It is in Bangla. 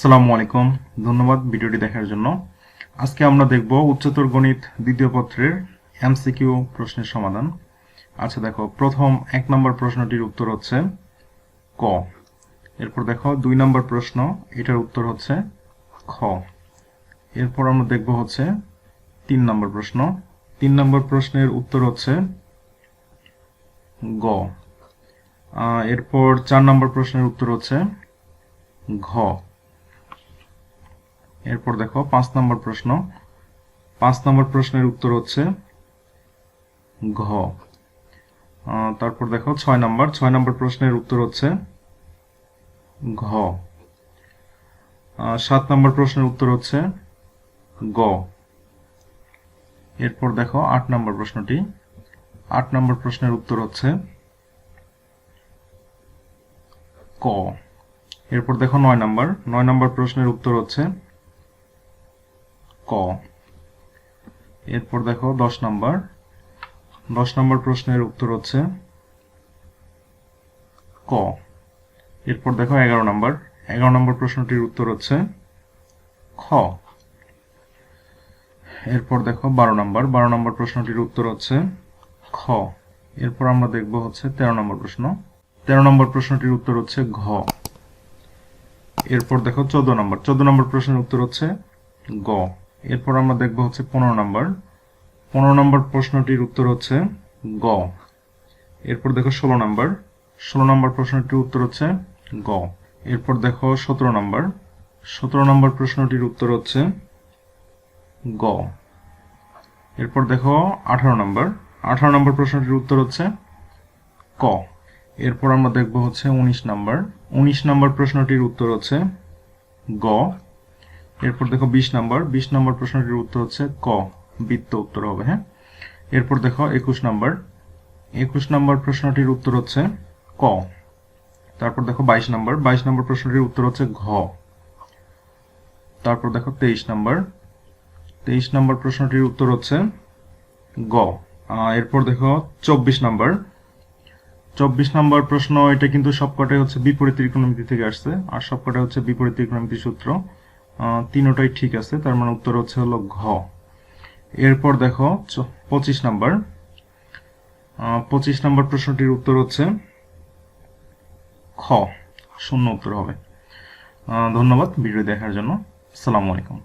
আসসালামু আলাইকুম। ধন্যবাদ ভিডিওটি দেখার জন্য। আজকে আমরা দেখব উচ্চতর গণিত দ্বিতীয় পত্রের এমসিকিউ প্রশ্নের সমাধান। আচ্ছা দেখো, প্রথম এক নম্বর প্রশ্নটির উত্তর হচ্ছে ক। এরপর দেখো, দুই নম্বর প্রশ্ন, এটার উত্তর হচ্ছে খ। এরপর আমরা দেখব হচ্ছে তিন নম্বর প্রশ্ন। তিন নম্বর প্রশ্নের উত্তর হচ্ছে গ। এরপর চার নম্বর প্রশ্নের উত্তর হচ্ছে ঘ। এরপর দেখো, পাঁচ নম্বর প্রশ্ন। পাঁচ নম্বর প্রশ্নের উত্তর হচ্ছে ঘ। তারপর দেখো, ছয় নম্বর। ছয় নম্বর প্রশ্নের উত্তর হচ্ছে ঘ। সাত নম্বর প্রশ্নের উত্তর হচ্ছে গ। এরপর দেখো, আট নম্বর প্রশ্নটি। আট নম্বর প্রশ্নের উত্তর হচ্ছে ক। এরপর দেখো, নয় নম্বর। নয় নম্বর প্রশ্নের উত্তর হচ্ছে ক। এরপর দেখো দশ নম্বর। দশ নম্বর প্রশ্নের উত্তর হচ্ছে ক। এরপর দেখো এগারো নম্বর। এগারো নম্বর প্রশ্নটির উত্তর হচ্ছে খ। এরপর দেখো বারো নম্বর। বারো নম্বর প্রশ্নটির উত্তর হচ্ছে খ। এরপর আমরা দেখব হচ্ছে তেরো নম্বর প্রশ্ন। তেরো নম্বর প্রশ্নটির উত্তর হচ্ছে ঘ। এরপর দেখো চোদ্দ নম্বর। চোদ্দ নম্বর প্রশ্নের উত্তর হচ্ছে গ। এরপর আমরা দেখব হচ্ছে পনেরো নম্বর। পনেরো নম্বর প্রশ্নটির উত্তর হচ্ছে গ। এরপর দেখো ষোলো নম্বর। ষোলো নম্বর প্রশ্নটির উত্তর হচ্ছে গ। এরপর দেখো সতেরো নম্বর। সতেরো নম্বর প্রশ্নটির উত্তর হচ্ছে গ। এরপর দেখো আঠারো নম্বর। আঠারো নম্বর প্রশ্নটির উত্তর হচ্ছে ক। এরপর আমরা দেখব হচ্ছে উনিশ নম্বর। উনিশ নম্বর প্রশ্নটির উত্তর হচ্ছে গ। এরপর দেখো বিশ নম্বর। বিশ নম্বর প্রশ্নটির উত্তর হচ্ছে ক। বৃত্ত উত্তর হবে হ্যাঁ? এরপর দেখো একুশ নম্বর। একুশ নম্বর প্রশ্নটির উত্তর হচ্ছে ক। তারপর দেখো বাইশ নম্বর। বাইশ নম্বর প্রশ্নটির উত্তর হচ্ছে ঘ। তারপর দেখো তেইশ নম্বর। তেইশ নম্বর প্রশ্নটির উত্তর হচ্ছে গ। এরপর দেখো চব্বিশ নম্বর। চব্বিশ নম্বর প্রশ্ন, এটা কিন্তু সবকটাই হচ্ছে বিপরীত ত্রিকোণমিতি থেকে আসছে। আর সবকটাই হচ্ছে বিপরীত ত্রিকোণমিতি সূত্র। তিনোটাই ঠিক আছে, তার মানে উত্তর হচ্ছে হলো ঘ। এরপর দেখো পঁচিশ নাম্বার। পঁচিশ নাম্বার প্রশ্নটির উত্তর হচ্ছে খ। শূন্য উত্তর হবে। ধন্যবাদ ভিডিও দেখার জন্য। আসসালামু আলাইকুম।